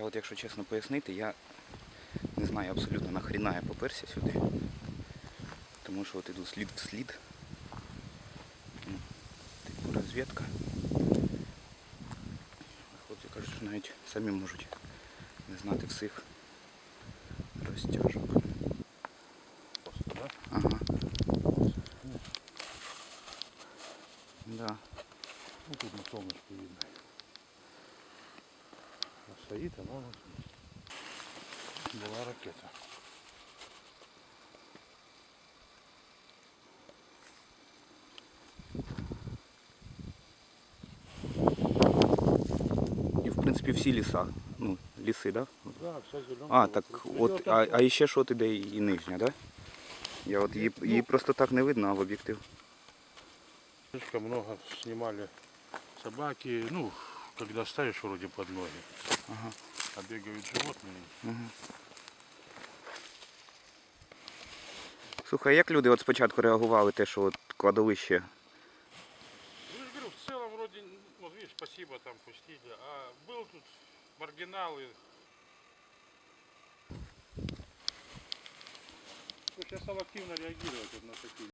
от якщо чесно пояснити, я не знаю абсолютно нахріна я поперся сюди. Тому що от іду слід в слід. Ну, Типу розвідка. Хлопці кажуть, що навіть самі можуть не знати всіх розтяжок. Ага. Да. Ну тут на солнышке видно. А стоит она у. Была ракета. І в принципі всі ліса. Ну, ліси, да? Да, вся зеленая. А, так от, а, а ще ж от іде і нижня, да? Я от її, її просто так не видно, а в об'єктив. Слишком много снимали собаки. Ну, когда ставишь вроде под ноги, Ага. а бегают животные. Угу. Слухай, а як люди от спочатку реагували те, що от кладовище? Ну, я же говорю, в целом вроде, вот видишь, спасибо там пустили. А был тут маргиналы. Ну, сейчас стал активно реагировать вот на такие.